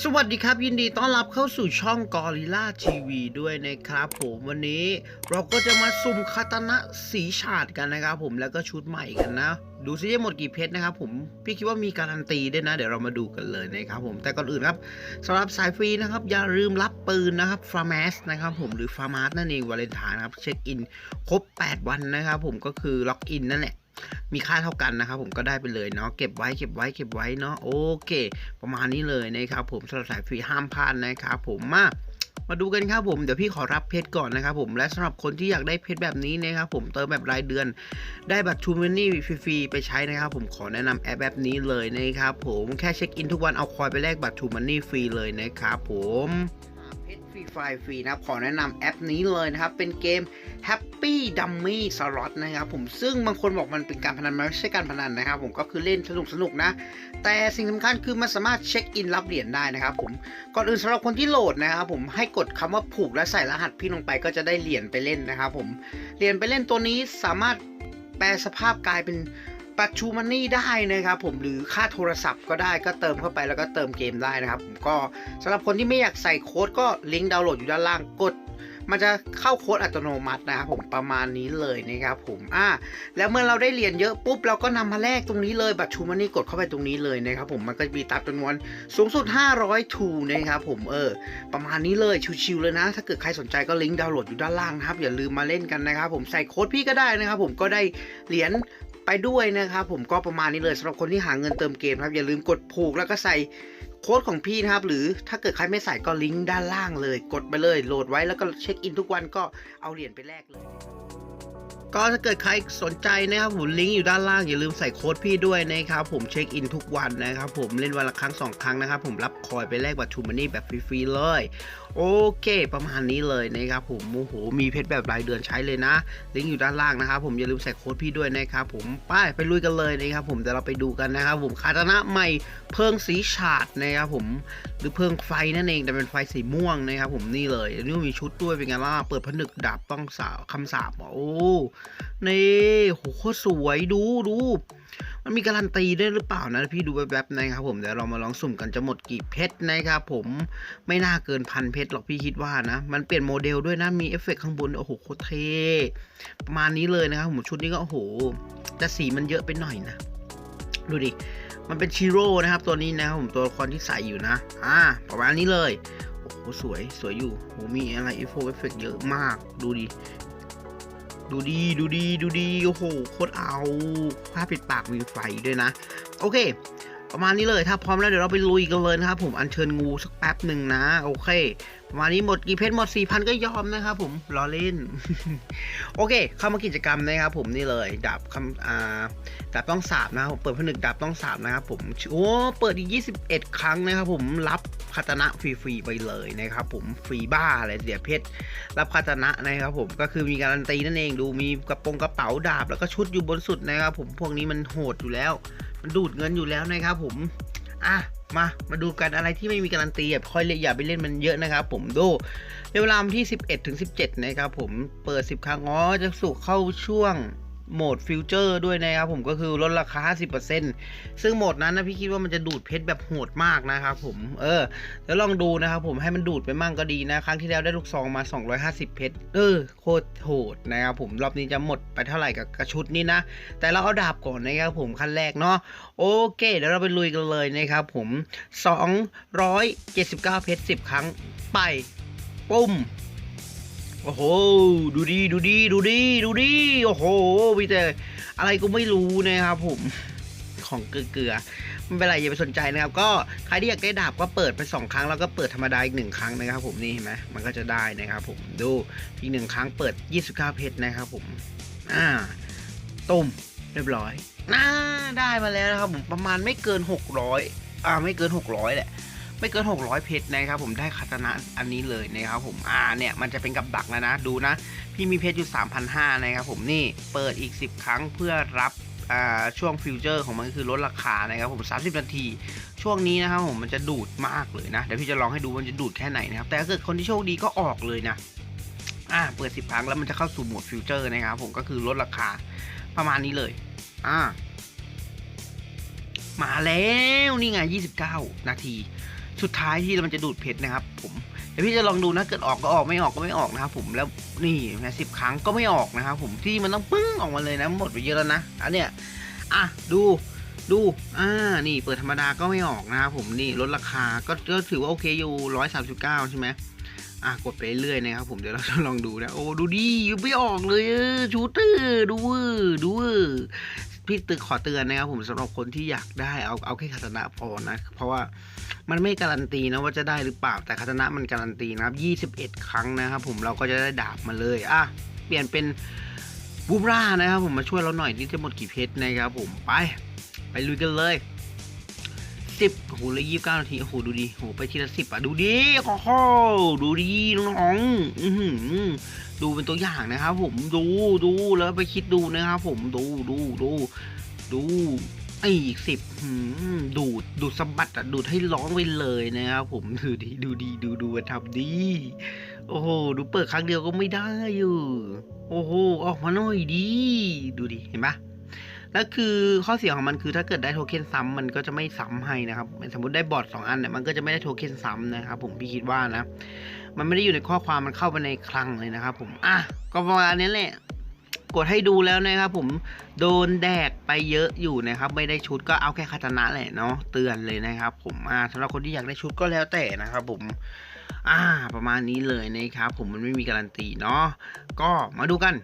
สวัสดีครับ ยินดีต้อนรับเข้าสู่ช่องกอริล่าทีวีด้วยนะครับผมวันนี้เราก็จะมาสุ่มคาตานะสีฉาดกันนะครับผมแล้วก็ชุดใหม่กันนะ ดูซิจะหมดกี่เพชรนะครับผมพี่คิดว่ามีการันตีด้วยนะ เดี๋ยวเรามาดูกันเลยนะครับผมแต่ก่อนอื่นครับสำหรับสายฟรีนะครับอย่าลืมรับปืนนะครับฟาร์มสนะครับผมหรือฟาร์มาสนั่นเองวาเลนไทน์นะครับเช็คอินครบ 8 วันนะครับผมก็คือล็อกอินนั่นแหละ มีค่าเท่ากันนะครับผมก็ได้ไปเลยเนาะเก็บไว้เก็บไว้เก็บไว้เนาะโอเค ประมาณนี้เลยนะครับผมสำหรับสายฟรีห้ามพลาดนะครับผมมามาดูกันครับผมเดี๋ยวพี่ขอรับเพชรก่อนนะครับผมและสำหรับคนที่อยากได้เพชรแบบนี้นะครับผมเติมแบบรายเดือน ได้บัตรทูมินี่ฟรีๆไปใช้นะครับผมขอแนะนำแอปแบบนี้เลยนะครับผมแค่เช็คอินทุกวันเอาคอยไปแลกบัตรทูมันนี่ฟรีเลยนะครับผม ฟรีไฟฟรีนะครับขอแนะนำแอปนี้เลยนะครับ เป็นเกม Happy Dummy Slot นะครับผมซึ่งบางคนบอกมันเป็นการพนันมันไม่ใช่การพนันนะครับ ผมก็คือเล่นสนุกสนุกนะ แต่สิ่งสำคัญคือมันสามารถเช็คอินรับเหรียญได้นะครับผมก่อนอื่นสำหรับคนที่โหลดนะครับผมให้กดคำว่าผูกและใส่รหัสพี่ลงไปก็จะได้เหรียญไปเล่นนะครับผมเหรียญไปเล่นตัวนี้สามารถแปลสภาพกลายเป็น ปัจจุมันนี่ได้นะครับผมหรือค่าโทรศัพท์ก็ได้ก็เติมเข้าไปแล้วก็เติมเกมได้นะครับผมก็สำหรับคนที่ไม่อยากใส่โค้ดก็ลิงก์ดาวน์โหลดอยู่ด้านล่างกด มันจะเข้าโค้ดอัตโนมัตินะครับผมประมาณนี้เลยนะครับผมอ่าแล้วเมื่อเราได้เหรียญเยอะปุ๊บเราก็นำมาแลกตรงนี้เลยบัตรชูมันนี่กดเข้าไปตรงนี้เลยนะครับผมมันก็มีตามจำนวนสูงสุด 500ทูนะครับผมเออประมาณนี้เลยชิวๆเลยนะ ถ้าเกิดใครสนใจก็ลิงก์ดาวน์โหลดอยู่ด้านล่างนะครับอย่าลืมมาเล่นกันนะครับผมใส่โค้ดพี่ก็ได้นะครับผมก็ได้เหรียญ ไปด้วยนะครับผมก็ประมาณนี้เลยสำหรับคนที่หาเงินเติมเกมครับอย่าลืมกดผูกแล้วก็ใส่โค้ดของพี่นะครับ หรือถ้าเกิดใครไม่ใส่ก็ลิงก์ด้านล่างเลย กดไปเลยโหลดไว้แล้วก็เช็คอินทุกวันก็เอาเหรียญไปแลกเลย ก็ถ้าเกิดใครสนใจนะครับผมลิงก์อยู่ด้านล่างอย่าลืมใส่โค้ดพี่ด้วยนะครับผมเช็คอินทุกวันนะครับผมเล่นวันละครั้งสองครั้งนะครับผมรับคอยไปแลกบัตรทูมันนี่แบบฟรีๆเลย โอเค ประมาณนี้เลยนะครับผมโอ้โหมีเพชรแบบรายเดือนใช้เลยนะ ลิงก์อยู่ด้านล่างนะครับผมอย่าลืมใส่โค้ดพี่ด้วยนะครับผมไปไปลุยกันเลยนะครับผมเดี๋ยวเราไปดูกันนะครับผมคาตานะใหม่เพิงสีฉาดนะครับผมหรือเพิงไฟนั่นเองแต่เป็นไฟสีม่วงนะครับผมนี่เลยนนี่มีชุดด้วยเป็นไงล่ะเปิดผนึกดาบต้องสาวคำสาบโอ้นี่โหโคตรสวยดูดูมันมีการันตีได้หรือเปล่านะ พี่ดูแป๊บๆนะครับผมเดี๋ยวเรามาลองสุ่มกันจะหมดกี่เพชรนะครับผมไม่น่าเกินพันเพชรหรอกพี่คิดว่านะ มันเปลี่ยนโมเดลด้วยนะ มีเอฟเฟกข้างบน โอ้โหโคตรเท่ประมาณนี้เลยนะครับผมชุดนี้ก็โอ้โห แต่สีมันเยอะไปหน่อยนะ ดูดิ มันเป็นชิโร่นะครับ ตัวนี้นะครับผมตัวละครที่ใส่อยู่นะอ่าประมาณนี้เลยโอ้โหสวยสวยอยู่โหมีอะไรเอฟเฟกเยอะมากดูดิ ดูดีดูดีดูดีโอ้โหโคตรเอาผ้าปิดปากมีไฟด้วยนะ โอเค ประมาณนี้เลยถ้าพร้อมแล้วเดี๋ยวเราไปลุยกันเลยนะครับผมอัญเชิญงูสักแป๊บหนึ่งนะ โอเคประมาณนี้หมดกี่เพชรหมด4,000ก็ยอมนะครับผมรอเล่น โอเค เข้ามากิจกรรมนะครับผมนี่เลยดาบคำอ่าดาบต้องสาบนะครับผมเปิดผนึกดาบต้องสาบนะครับผมโอ้เปิดอีก21ครั้งนะครับผมรับ คาตนะฟรีๆไปเลยนะครับผมฟรีบ้าอะไรเสียเพชรรับคาตนะนะครับผมก็คือมีการันตีนั่นเองดูมีกระโปรงกระเป๋าดาบแล้วก็ชุดอยู่บนสุดนะครับผมพวกนี้มันโหดอยู่แล้ว มันดูดเงินอยู่แล้วนะครับผมอะมา มาดูกันอะไรที่ไม่มีการันตีอย่าค่อยเล่นอย่าไปเล่นมันเยอะนะครับผมดูเวลาวันที่ 11ถึง17 นะครับผมเปิด 10 ครั้งอ๋อจะสู่เข้าช่วง โหมดฟิวเจอร์ด้วยนะครับผมก็คือลดราคา 50%ซึ่งโหมดนั้นนะพี่คิดว่ามันจะดูดเพชรแบบโหดมากนะครับผม เออแล้วลองดูนะครับผมให้มันดูดไปมั่งก็ดีนะ ครั้งที่แล้วได้ลูกซองมา 250 เพชร เออ โคตรโหดนะครับผม รอบนี้จะหมดไปเท่าไหร่กับกระชุดนี้นะ แต่เราเอาดาบก่อนนะครับผมขั้นแรกเนาะ โอเคเดี๋ยวเราไปลุยกันเลยนะครับผม 279 เพชร 10 ครั้งไปปุ้ม โอ้โห ดูดีดูดีดูดีดูดีโอ้โหมีแต่อะไรก็ไม่รู้นะครับผมของเกลือไม่เป็นไรอย่าไปสนใจนะครับ ก็ใครที่อยากได้ดาบก็เปิดไปสองครั้งแล้วก็เปิดธรรมดาอีกหนึ่งครั้งนะครับ ผมนี่เห็นไหมมันก็จะได้นะครับผมดูอีกหนึ่งครั้งเปิด 29 เพชรนะครับผมอ่าตุ่มเรียบร้อยน่าได้มาแล้วนะครับผมประมาณไม่เกิน 600อ่าไม่เกิน 600แหละ ไม่เกิน 600 เพชรนะครับผมได้คาตนะอันนี้เลยนะครับผมอ่าเนี่ยมันจะเป็นกับดักแล้วนะดูนะ พี่มีเพชรอยู่ 3,500นะครับผมนี่เปิดอีก 10 ครั้งเพื่อรับอ่าช่วงฟิวเจอร์ของมันคือลดราคานะครับผม 30 นาที ช่วงนี้นะครับผมมันจะดูดมากเลยนะ เดี๋ยวพี่จะลองให้ดูมันจะดูดแค่ไหนนะครับ แต่ถ้าเกิดคนที่โชคดีก็ออกเลยนะอ่าเปิด 10 ครั้งแล้วมันจะเข้าสู่โหมดฟิวเจอร์นะครับผมก็คือลดราคาประมาณนี้เลยอ่ามาแล้วนี่ไง 29 นาที สุดท้ายที่มันจะดูดเพชรนะครับ ผมเดี๋ยวพี่จะลองดูนะเกิดออกก็ออกไม่ออกก็ไม่ออกนะครับผมแล้วนี่นะสิบครั้งก็ไม่ออกนะครับผมที่มันต้องปึ้งออกมาเลยนะหมดไปเยอะแล้วนะอันเนี้ยอะดูดูอ่านี่เปิดธรรมดาก็ไม่ออกนะครับผมนี่ลดราคาก็ก็ถือว่าโอเคอยู่ร้อยสามสิบเก้าใช่ไหมอะกดไปเรื่อยนะครับผมเดี๋ยวเราจะลองดูนะ โอ้ดูดิไม่ออกเลยชูเตอร์ดูเวอร์ดูเวอร์พี่ตึกขอเตือนนะครับผมสำหรับคนที่อยากได้เอาเอาแค่คาตนะพอนะ เพราะว่า มันไม่การันตีนะว่าจะได้หรือเปล่าแต่คาตนะมันการันตีนะครับ21 ครั้งนะครับ ผมเราก็จะได้ดาบมาเลยอะเปลี่ยนเป็นบูมร่านะครับ ผมมาช่วยเราหน่อยนี่จะหมดกี่เพชรนะครับ ผมไป ไปลุยกันเลยสิบโอ้โหเลยยี่สิบเก้านาทีโอ้โหดูดีโอ้โหไปทีละสิบอะดูดีโอ้โหดูดีน้องๆอือดูเป็นตัวอย่างนะครับ ผมดูดูแล้วไปคิดดูนะครับ ผมดูดูดูดู อีกสิบดูดดูดสะบัดอะดูดให้ร้องไปเลยนะครับผมดูดีดูดีดูดูมันทำดีโอ้โหดูเปิดครั้งเดียวก็ไม่ได้อยู่ โอ้โหออกมาหน่อยดี ดูดิเห็นปะแล้วคือข้อเสียของมันคือถ้าเกิดได้โทเค็นซ้ำมันก็จะไม่ซ้ำให้นะครับ สมมติได้บอร์ดสองอันเนี่ยมันก็จะไม่ได้โทเค็นซ้ำนะครับ ผมพี่คิดว่านะ มันไม่ได้อยู่ในข้อความมันเข้าไปในคลังเลยนะครับ ผมอะก็ประมาณนี้แหละ กดให้ดูแล้วนะครับผมโดนแดกไปเยอะอยู่นะครับ ไม่ได้ชุดก็เอาแค่คาตนะแหละเนาะเตือนเลยนะครับผมอ่าสำหรับคนที่อยากได้ชุดก็แล้วแต่นะครับผมอ่าประมาณนี้เลยนะครับผมมันไม่มีการันตีเนาะก็มาดูกัน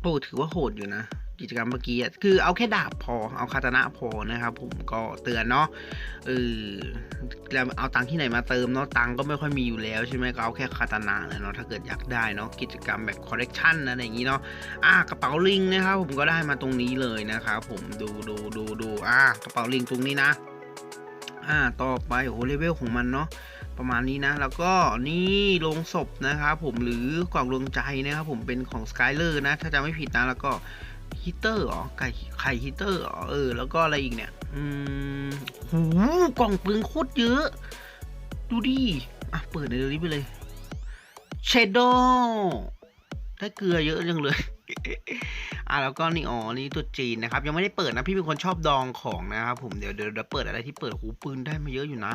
โอ้ถือว่าโหดอยู่นะ กิจกรรมเมื่อกี้คือเอาแค่ดาบพอ เอาคาตนะพอนะครับผมก็เตือนเนาะเออแล้วเอาตังค์ที่ไหนมาเติมเนาะตังค์ก็ไม่ค่อยมีอยู่แล้วใช่ไหมก็เอาแค่คาตานะเนาะถ้าเกิดอยากได้เนาะกิจกรรมแบบคอลเลกชันอะไรอย่างงี้เนาะอ่ากระเป๋าลิงนะครับผมก็ได้มาตรงนี้เลยนะครับผมดูดูดูดูอ่ากระเป๋าลิงตรงนี้นะอ่าต่อไปโอ้โหเลเวลของมันเนาะประมาณนี้นะ แล้วก็นี่ลงศพนะครับผมหรือกล่องดวงใจนะครับผมเป็นของสกายเลอร์นะ ถ้าจำไม่ผิดนะแล้วก็ ฮีเตอร์อ๋อไก่ไข่ฮีเตอร์อ๋อเออ แล้วก็อะไรอีกเนี่ย อืมหูกล่องปืนโคตรเยอะ ดูดิ อะ เปิดในเดี๋ยวนี้ไปเลยเชดโดได้เกลือเยอะจังเลย อะแล้วก็นี่อ๋อนี่ตัวจีนนะครับ ยังไม่ได้เปิดนะพี่เป็นคนชอบดองของนะครับผมเดี๋ยวเดี๋ยวเดี๋ยวเปิดอะไรที่เปิดหูปืนได้มาเยอะอยู่นะ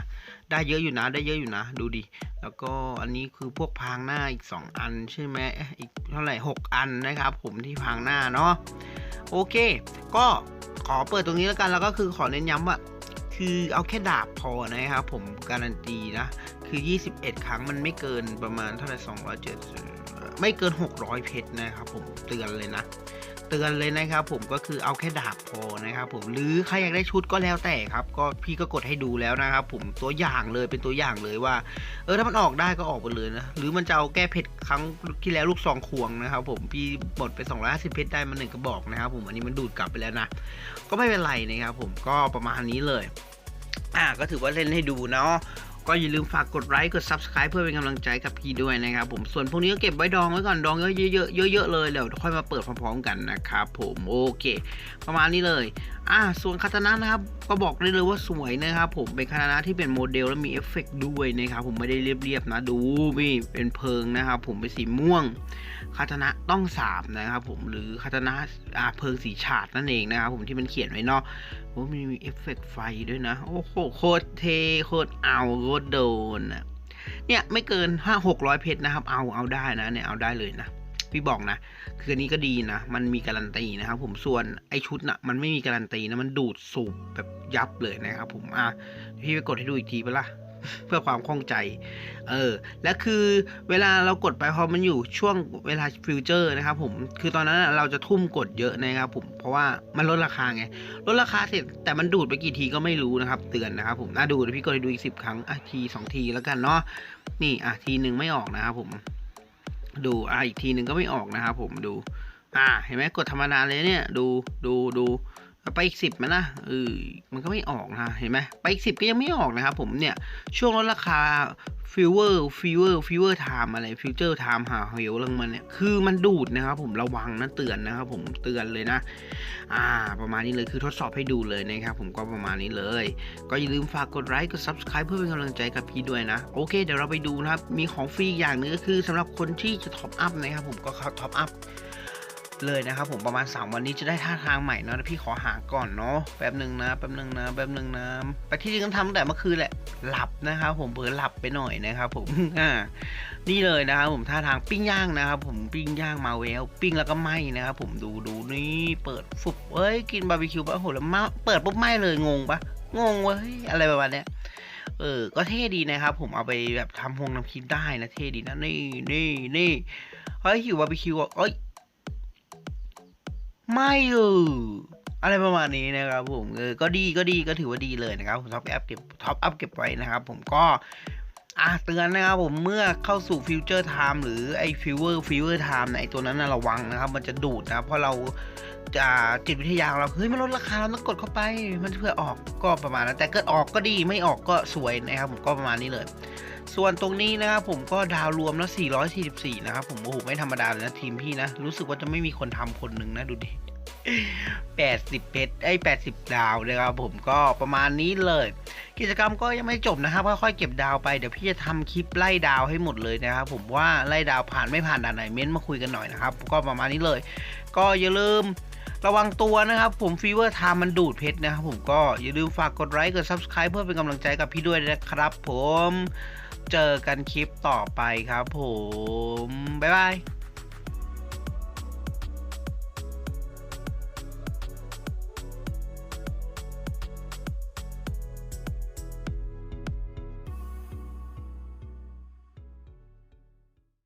ได้เยอะอยู่นะ ได้เยอะอยู่นะ ดูดิแล้วก็อันนี้คือพวกพรางหน้าอีก 2 อันใช่ไหมเอ๊ะอีกเท่าไหร่ 6 อันนะครับ ผมที่พรางหน้าเนาะโอเค ก็ขอเปิดตรงนี้แล้วกันแล้วก็คือขอเน้นย้ำว่าคือเอาแค่ดาบพอนะครับผมการันตีนะ คือ 21 ครั้งมันไม่เกินประมาณเท่าไหร่207ไม่เกิน 600 เพชรนะครับผมเตือนเลยนะ เตือนเลยนะครับ ผมก็คือเอาแค่ดาบพอนะครับ ผมหรือใครอยากได้ชุดก็แล้วแต่ครับ ก็พี่ก็กดให้ดูแล้วนะครับ ผมตัวอย่างเลยเป็นตัวอย่างเลยว่า เออถ้ามันออกได้ก็ออกไปเลยนะหรือมันจะเอาแก้เพชรครั้งที่แล้วลูกซองควงนะครับ ผมพี่หมดไป250เพชรได้มาหนึ่งกระบอกนะครับ ผมอันนี้มันดูดกลับไปแล้วนะก็ไม่เป็นไรนะครับ ผมก็ประมาณนี้เลย อ่าก็ถือว่าเล่นให้ดูเนาะ ก็อย่าลืมฝากกดไลค์กด Subscribe เพื่อเป็นกำลังใจกับพี่ด้วยนะครับผมส่วนพวกนี้ก็เก็บไว้ดองไว้ก่อนดองเยอะๆเยอะๆเลยเดี๋ยวค่อยมาเปิดพร้อมๆกันนะครับผมโอเค ประมาณนี้เลยอ่าส่วนคาตานะนะครับก็บอกได้เลยว่าสวยนะครับผมเป็นคาตานะที่เป็นโมเดลและมีเอฟเฟกต์ด้วยนะครับผมไม่ได้เรียบๆนะดูนี่เป็นเพิงนะครับผมเป็นสีม่วงคาตานะต้องสามนะครับผมหรือคาตานะอ่าเพิงสีฉาดนั่นเองนะครับผมที่มันเขียนไว้เนาะโอ้มีเอฟเฟกต์ไฟด้วยนะโอ้โหโคตรเทโคตรเอาโคตรโดนอะเนี่ยไม่เกินห้าหกร้อยเพชรนะครับ เอาเอาได้นะเนี่ยเอาได้เลยนะพี่บอกนะ คืออันนี้ก็ดีนะ มันมีการันตีนะครับ ผม ส่วนไอชุดนะ่ะ มันไม่มีการันตีนะ มันดูดสูบแบบยับเลยนะครับผม อะ พี่ไปกดให้ดูอีกทีปล่ะ เพื่อความคล่องใจ เออ และคือเวลาเรากดไปพอมันอยู่ช่วงเวลาฟิวเจอร์นะครับผม คือตอนนั้นเราจะทุ่มกดเยอะนะครับผม เพราะว่ามันลดราคาไง ลดราคาเสร็จแต่มันดูดไปกี่ทีก็ไม่รู้นะครับ เตือนนะครับผมน่าดูเดี๋ยวพี่กดให้ดูอีกสิบครั้งอะทีสองทีแล้วกันเนาะ นี่อะทีหนึ่งไม่ออกนะครับผม ดูอะอีกทีหนึ่งก็ไม่ออกนะครับผมดู อ่าเห็นไหมกดธรรมดาเลยเนี่ย ดูดูดู ไปอีกสิบไหมนะเออมันก็ไม่ออกนะเห็นไหมไปอีกสิบก็ยังไม่ออกนะครับผมเนี่ยช่วงลดราคาฟิวเวอร์ฟิวเวอร์ฟิวเวอร์ไทม์อะไรฟิวเจอร์ไทม์หาเหวเรื่องมันเนี่ยคือมันดูดนะครับผมระวังนะเตือนนะครับผมเตือนเลยนะ อ่า ประมาณนี้เลยคือทดสอบให้ดูเลยนะครับผมก็ประมาณนี้เลย ก็อย่าลืมฝากกดไลค์กด Subscribe เพื่อเป็นกำลังใจกับพี่ด้วยนะ โอเค เดี๋ยวเราไปดูนะครับ มีของฟรีอย่างหนึงก็คือสำหรับคนที่จะท็อปอัพนะครับผมก็ท็อปอัพ เลยนะครับผมประมาณ 3 วันนี้จะได้ท่าทางใหม่เนาะพี่ขอหาก่อนเนาะแป๊บหนึ่งนะแป๊บหนึ่งนะแป๊บหนึ่งนะไปที่จริงก็ทำตั้งแต่เมื่อคืนแหละหลับนะครับผมเผลอหลับไปหน่อยนะครับผมอ่านี่เลยนะครับผมท่าทางปิ้งย่างนะครับผมปิ้งย่างมาเวลปิ้งแล้วก็ไหม้นะครับผมดูดูนี่เปิดฟุบเอ้ยกินบาร์บีคิวปะโหแล้วมาเปิดปุ๊บไหม้เลยงงปะงงเว้ยอะไรประมาณเนี้ยเออ ก็เท่ดีนะครับ ผมเอาไปแบบทำพงน้ำพริกได้นะเท่ดีนะนี่นี่นี่เฮ้ยหิวบาร์บีคิวอะเอ้ย ไม่เอออะไรประมาณนี้นะครับผมเออก็ดีก็ดีก็ถือว่าดีเลยนะครับผมท็อปอัพเก็บท็อปอัพเก็บไว้นะครับผมก็อะเตือนนะครับผมเมื่อเข้าสู่ฟิวเจอร์ไทม์หรือไอ้ฟิวเวอร์ฟิวเวอร์ไทม์เนี่ยไอตัวนั้นนะระวังนะครับ มันจะดูดนะเพราะเรา จิตวิทยาของเราเฮ้ยมันลดราคาเราต้องกดเข้าไป มันเพื่อออกก็ประมาณนั้นแต่เกิดออกก็ดีไม่ออกก็สวยนะครับผมก็ประมาณนี้เลย ส่วนตรงนี้นะครับผมก็ดาวรวมแล้ว444 นะครับผมโอ้โหไม่ธรรมดาเลยนะทีมพี่นะ รู้สึกว่าจะไม่มีคนทำคนหนึ่งนะดูดิ80เพชรไอ้80 ดาวนะครับผมก็ประมาณนี้เลย กิจกรรมก็ยังไม่จบนะครับค่อยๆเก็บดาวไปเดี๋ยวพี่จะทำคลิปไล่ดาวให้หมดเลยนะครับผมว่าไล่ดาวผ่านไม่ผ่านด่านไหนเม้นต์มาคุยกันหน่อยนะครับก็ประมาณนี้เลย ก็อย่าลืม ระวังตัวนะครับผมฟีเวอร์ไทม์มันดูดเพชรนะครับผมก็อย่าลืมฝากกดไลค์กด Subscribe เพื่อเป็นกำลังใจกับพี่ด้วยนะครับผมเจอกันคลิปต่อไปครับผม บ๊ายบาย